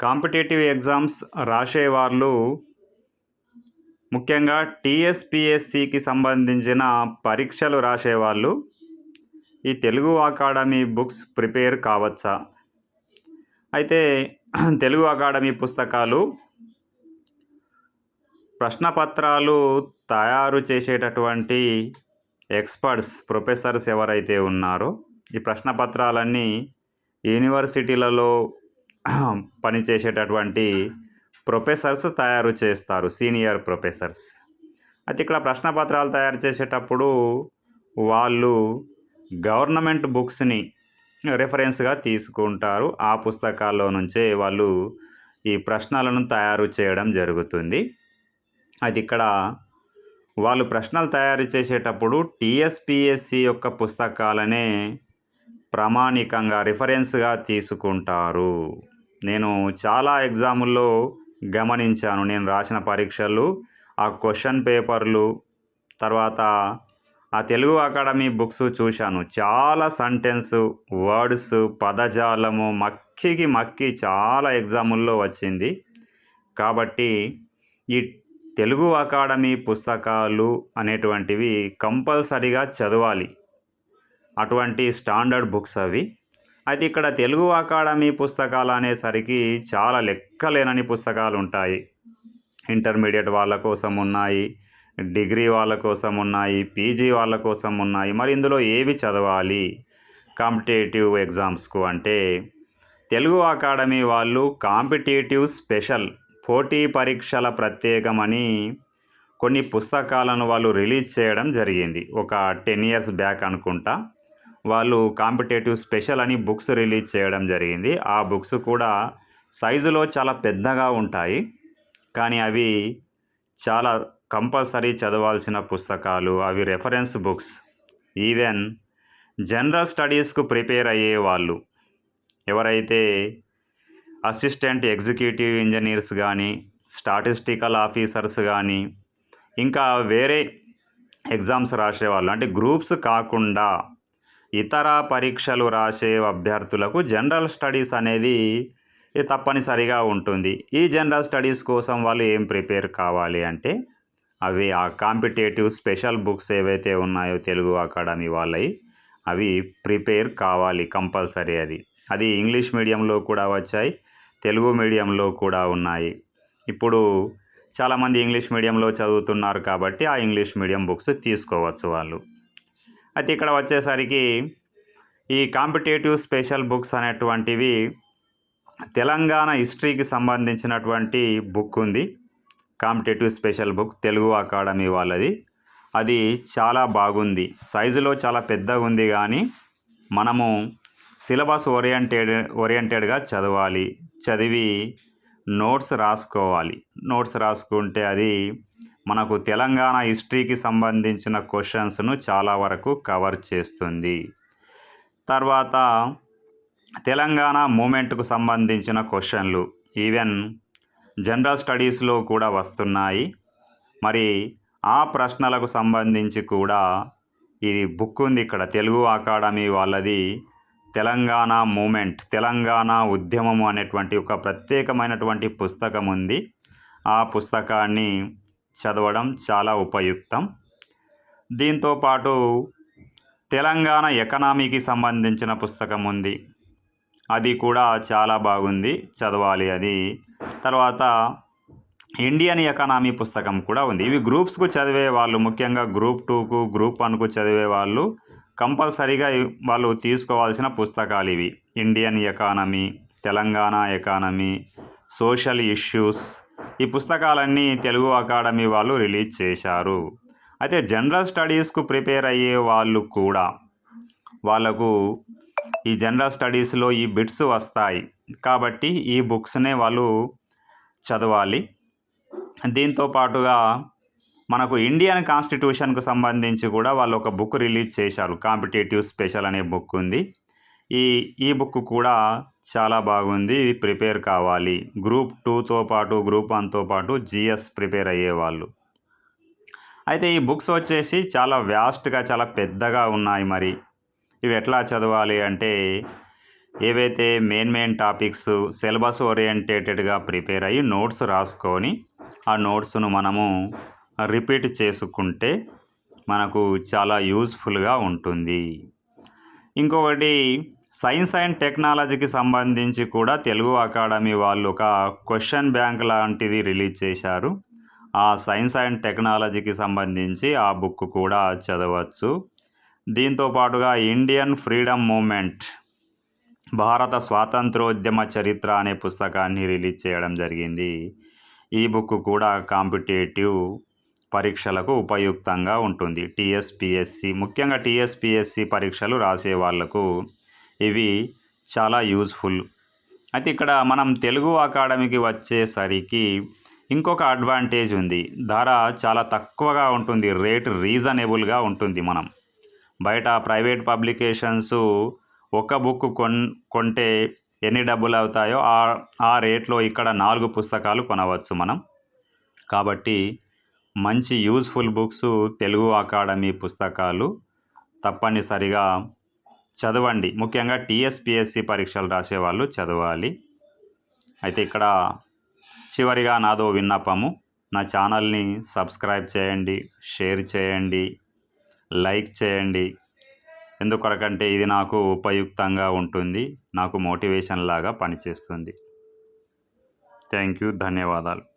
Competitive exams రాసేవాళ్ళు ముఖ్యంగా టీఎస్పిఎస్సికి సంబంధించిన పరీక్షలు రాసేవాళ్ళు ఈ తెలుగు అకాడమీ బుక్స్ ప్రిపేర్ కావచ్చా? అయితే తెలుగు అకాడమీ పుస్తకాలు ప్రశ్నపత్రాలు తయారు చేసేటటువంటి ఎక్స్పర్ట్స్ ప్రొఫెసర్స్ ఎవరైతే ఉన్నారో ఈ ప్రశ్నపత్రాలన్నీ యూనివర్సిటీలలో పనిచేసేటటువంటి ప్రొఫెసర్స్ తయారు చేస్తారు సీనియర్ ప్రొఫెసర్స్. అయితే ఇక్కడ ప్రశ్నపత్రాలు తయారు చేసేటప్పుడు వాళ్ళు గవర్నమెంట్ బుక్స్ని రెఫరెన్స్గా తీసుకుంటారు. ఆ పుస్తకాల్లో నుంచే వాళ్ళు ఈ ప్రశ్నలను తయారు చేయడం జరుగుతుంది. అది ఇక్కడ వాళ్ళు ప్రశ్నలు తయారు చేసేటప్పుడు టీఎస్పిఎస్సి యొక్క పుస్తకాలనే ప్రామాణికంగా రిఫరెన్స్గా తీసుకుంటారు. నేను చాలా ఎగ్జాముల్లో గమనించాను. నేను రాసిన పరీక్షలు ఆ క్వశ్చన్ పేపర్లు తర్వాత ఆ తెలుగు అకాడమీ బుక్స్ చూశాను. చాలా సెంటెన్స్ వర్డ్స్ పదజాలము మక్కికి మక్కి చాలా ఎగ్జాముల్లో వచ్చింది. కాబట్టి ఈ తెలుగు అకాడమీ పుస్తకాలు అనేటువంటివి కంపల్సరీగా చదవాలి. అటువంటి స్టాండర్డ్ బుక్స్ అవి. అయితే ఇక్కడ తెలుగు అకాడమీ పుస్తకాలు అనేసరికి చాలా లెక్కలేనని పుస్తకాలు ఉంటాయి ఇంటర్మీడియట్ వాళ్ళ కోసం ఉన్నాయి డిగ్రీ వాళ్ళ కోసం ఉన్నాయి పీజీ వాళ్ళ కోసం ఉన్నాయి మరి ఇందులో ఏవి చదవాలి? కాంపిటేటివ్ ఎగ్జామ్స్కు అంటే తెలుగు అకాడమీ వాళ్ళు కాంపిటేటివ్ స్పెషల్ పోటీ పరీక్షల ప్రత్యేకమని కొన్ని పుస్తకాలను వాళ్ళు రిలీజ్ చేయడం జరిగింది. ఒక టెన్ ఇయర్స్ బ్యాక్ అనుకుంటా. వాళ్ళు కాంపిటేటివ్ స్పెషల్ అని బుక్స్ రిలీజ్ చేయడం జరిగింది. ఆ బుక్స్ కూడా సైజులో చాలా పెద్దగా ఉంటాయి. కానీ అవి చాలా కంపల్సరీ చదవాల్సిన పుస్తకాలు. అవి రెఫరెన్స్ బుక్స్ ఈవెన్ జనరల్ స్టడీస్కు ప్రిపేర్ అయ్యే వాళ్ళు. ఎవరైతే అసిస్టెంట్ ఎగ్జిక్యూటివ్ ఇంజనీర్స్ కానీ స్టాటిస్టికల్ ఆఫీసర్స్ కానీ ఇంకా వేరే ఎగ్జామ్స్ రాసేవాళ్ళు. అంటే గ్రూప్స్ కాకుండా ఇతర పరీక్షలు రాసే అభ్యర్థులకు జనరల్ స్టడీస్ అనేది తప్పనిసరిగా ఉంటుంది. ఈ జనరల్ స్టడీస్ కోసం వాళ్ళు ఏం ప్రిపేర్ కావాలి అంటే అవి ఆ కాంపిటేటివ్ స్పెషల్ బుక్స్ ఏవైతే ఉన్నాయో తెలుగు అకాడమీ వాళ్ళవి అవి ప్రిపేర్ కావాలి కంపల్సరీ అది. అది ఇంగ్లీష్ మీడియంలో కూడా వచ్చాయి తెలుగు మీడియంలో కూడా ఉన్నాయి. ఇప్పుడు చాలామంది ఇంగ్లీష్ మీడియంలో చదువుతున్నారు కాబట్టి ఆ ఇంగ్లీష్ మీడియం బుక్స్ తీసుకోవచ్చు వాళ్ళు. అయితే ఇక్కడ వచ్చేసరికి ఈ కాంపిటేటివ్ స్పెషల్ బుక్స్ అనేటువంటివి తెలంగాణ హిస్టరీకి సంబంధించినటువంటి బుక్ ఉంది. Competitive special book Telugu academy వాళ్ళది. అది చాలా బాగుంది. సైజులో చాలా పెద్దగా ఉంది కానీ మనము సిలబస్ ఓరియంటెడ్ ఓరియంటెడ్గా చదవాలి. చదివి నోట్స్ రాసుకోవాలి. నోట్స్ రాసుకుంటే అది మనకు తెలంగాణ హిస్టరీకి సంబంధించిన క్వశ్చన్స్ను చాలా వరకు కవర్ చేస్తుంది. తర్వాత తెలంగాణ మూమెంట్కు సంబంధించిన క్వశ్చన్లు. ఈవెన్ జనరల్ స్టడీస్లో కూడా వస్తున్నాయి. మరి ఆ ప్రశ్నలకు సంబంధించి కూడా ఇది బుక్ ఉంది ఇక్కడ. తెలుగు అకాడమీ వాళ్ళది తెలంగాణ మూమెంట్ తెలంగాణ ఉద్యమము అనేటువంటి ఒక ప్రత్యేకమైనటువంటి పుస్తకం ఉంది. ఆ పుస్తకాన్ని చదవడం చాలా ఉపయుక్తం. దీంతో పాటు తెలంగాణ ఎకనామీకి సంబంధించిన పుస్తకం ఉంది. అది కూడా చాలా బాగుంది. చదవాలి అది. తర్వాత ఇండియన్ ఎకనామీ పుస్తకం కూడా ఉంది. ఇవి గ్రూప్స్కు చదివే వాళ్ళు ముఖ్యంగా గ్రూప్ టూకు గ్రూప్ వన్కు చదివే వాళ్ళు కంపల్సరీగా వాళ్ళు తీసుకోవాల్సిన పుస్తకాలు ఇవి. Indian economy Telangana economy social issues ఈ పుస్తకాలన్నీ తెలుగు అకాడమీ వాళ్ళు రిలీజ్ చేశారు. అయితే జనరల్ స్టడీస్కు ప్రిపేర్ అయ్యే వాళ్ళు కూడా వాళ్ళకు ఈ జనరల్ స్టడీస్లో ఈ బిట్స్ వస్తాయి. కాబట్టి ఈ బుక్స్నే వాళ్ళు చదవాలి. దీంతో పాటుగా మనకు ఇండియన్ కాన్స్టిట్యూషన్కు సంబంధించి కూడా వాళ్ళు ఒక బుక్ రిలీజ్ చేశారు. కాంపిటేటివ్ స్పెషల్ అనే బుక్ ఉంది. ఈ ఈ బుక్ కూడా చాలా బాగుంది. ఇది ప్రిపేర్ కావాలి. గ్రూప్ టూతో పాటు గ్రూప్ వన్తో పాటు జిఎస్ ప్రిపేర్ అయ్యేవాళ్ళు. అయితే ఈ బుక్స్ వచ్చేసి చాలా వ్యాస్ట్గా చాలా పెద్దగా ఉన్నాయి మరి. ఇవి ఎట్లా చదవాలి అంటే ఏవైతే మెయిన్ మెయిన్ టాపిక్స్ సిలబస్ ఓరియంటేటెడ్గా ప్రిపేర్ అయ్యి నోట్స్ రాసుకొని ఆ నోట్స్ను మనము రిపీట్ చేసుకుంటే మనకు చాలా యూస్ఫుల్గా ఉంటుంది. ఇంకొకటి సైన్స్ అండ్ టెక్నాలజీకి సంబంధించి కూడా తెలుగు అకాడమీ వాళ్ళు ఒక క్వశ్చన్ బ్యాంక్ లాంటిది రిలీజ్ చేశారు. ఆ సైన్స్ అండ్ టెక్నాలజీకి సంబంధించి ఆ బుక్ కూడా చదవచ్చు. దీంతో పాటుగా ఇండియన్ ఫ్రీడమ్ మూమెంట్ భారత స్వాతంత్రోద్యమ చరిత్ర అనే పుస్తకాన్ని రిలీజ్ చేయడం జరిగింది. ఈ బుక్ కూడా కాంపిటేటివ్ పరీక్షలకు ఉపయుక్తంగా ఉంటుంది. టీఎస్పిఎస్సి ముఖ్యంగా టీఎస్పిఎస్సి పరీక్షలు రాసే వాళ్ళకు ఇవి చాలా యూజ్ఫుల్. అయితే ఇక్కడ మనం తెలుగు అకాడమీకి వచ్చేసరికి ఇంకొక అడ్వాంటేజ్ ఉంది. ధర చాలా తక్కువగా ఉంటుంది. రేట్ రీజనబుల్గా ఉంటుంది మనం. బయట ప్రైవేట్ పబ్లికేషన్స్ ఒక బుక్ కొన్ కొంటే ఎన్ని డబ్బులు అవుతాయో ఆ ఆ రేట్లో ఇక్కడ నాలుగు పుస్తకాలు కొనవచ్చు మనం. కాబట్టి మంచి యూస్ఫుల్ బుక్స్ తెలుగు అకాడమీ పుస్తకాలు తప్పనిసరిగా చదవండి. ముఖ్యంగా టీఎస్పిఎస్సి పరీక్షలు రాసేవాళ్ళు చదవాలి. అయితే ఇక్కడ చివరిగా నాదో విన్నపము. నా ఛానల్ని సబ్స్క్రైబ్ చేయండి షేర్ చేయండి లైక్ చేయండి. ఎందుకొరకంటే ఇది నాకు ఉపయుక్తంగా ఉంటుంది. నాకు మోటివేషన్ లాగా పనిచేస్తుంది. Thank you. ధన్యవాదాలు.